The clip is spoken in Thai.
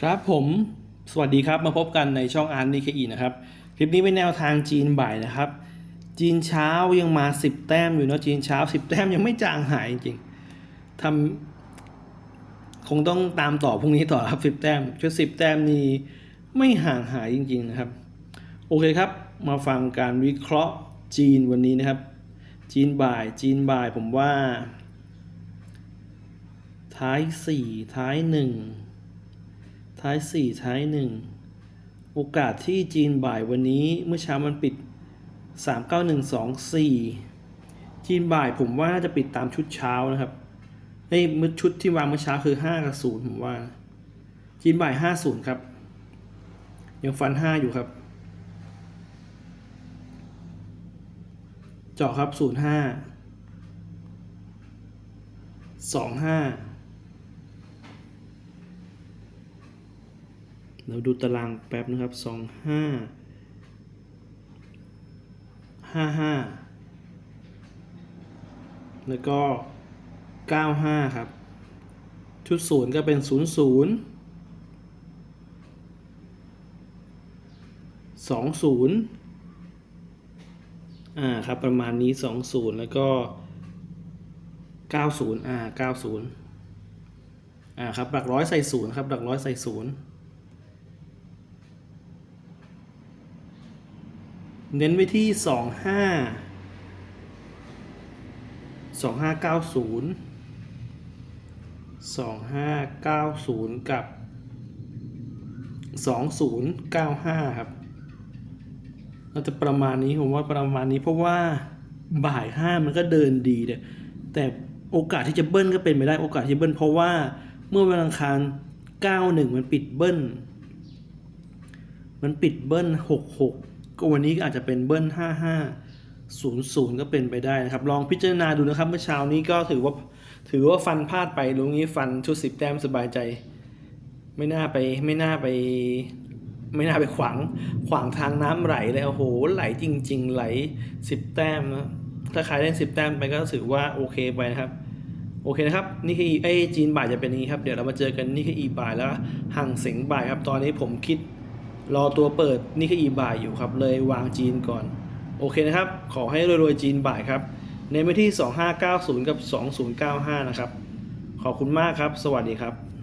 ครับผมสวัสดีครับมาพบกันในช่องอาร์ตดีเคอีนะครับ คลิปนี้เป็นแนวทางจีนบ่ายนะครับ จีนเช้ายังมา 10 แต้มอยู่เนาะจีนเช้า 10 แต้มยังไม่จางหายจริงๆทำคงต้องตามต่อพรุ่งนี้ต่อครับ 10 แต้มชุด 10 แต้มนี้ไม่ห่างหายจริง ๆนะครับ โอเคครับ มาฟังการวิเคราะห์จีนวันนี้นะครับ จีนบ่ายจีนบ่ายผมว่า ท้าย 4 ท้าย 1 ท้าย 4 ท้าย 1 โอกาสที่จีนบ่ายวันนี้เมื่อเช้ามันปิด 39124 จีนบ่ายผมว่าน่าจะปิดตามชุดเช้านะครับเฮ้ยเมื่อชุดที่วางเมื่อเช้าคือ 5 กับ 0 ผมว่า จีนบ่าย 50 ครับ ยังฟัน 5 อยู่ครับ เจาะครับ 05 25 เราดูตารางแป๊บนะครับ 2 5 5 5 แล้วก็ 95 ครับ ชุด 0 ก็เป็น 0 0 2 0 อ่า ครับ ประมาณนี้ 2 0 แล้วก็ 90 อ่า 90 อ่า ครับ หลักร้อยใส่ 0 ครับ หลักร้อยใส่ 0 เน้นไปที่สองห้าสองห้าเก้าศูนย์สองห้าเก้าศูนย์กับสองศูนย์เก้าห้าครับเราจะประมาณนี้ผมว่าประมาณนี้เพราะว่าบ่ายห้ามันก็เดินดีเนี่ยแต่โอกาสที่จะเบิ้ลก็เป็นไม่ได้โอกาสที่เบิ้ลเพราะว่าเมื่อวันอังคารเก้าหนึ่งมันปิดเบิ้ล มันปิดเบิ้ลห ก็วันนี้ก็อาจจะเป็นเบิ้ลห้าห้าศูนย์ศูนย์ก็เป็นไปได้นะครับ ลองพิจารณาดูนะครับ เมื่อเช้านี้ก็ถือว่าถือว่าฟันพลาดไปตรงนี้ฟันชุดสิบแต้มสบายใจ ไม่น่าไปไม่น่าไป ไม่น่าไปขวางขวางทางน้ำไหลเลยโอ้โหไหลจริง ๆ ไหลสิบแต้มนะถ้าใครเล่นสิบแต้มไปก็ถือว่าโอเคไปนะครับโอเคนะครับ นี่คือไอ้จีนบ่ายจะเป็นอย่างนี้ครับ เดี๋ยวเรามาเจอกันนี่คืออีบ่ายแล้วห่างเสงบ่ายครับ ตอนนี้ผมคิด รอตัวเปิดนี่คืออีบ่ายอยู่ครับ เลยวางจีนก่อน โอเคนะครับ ขอให้รวยๆจีนบ่ายครับ ในไปที่ 2590 กับ 2095 นะครับ ขอบคุณมากครับ สวัสดีครับ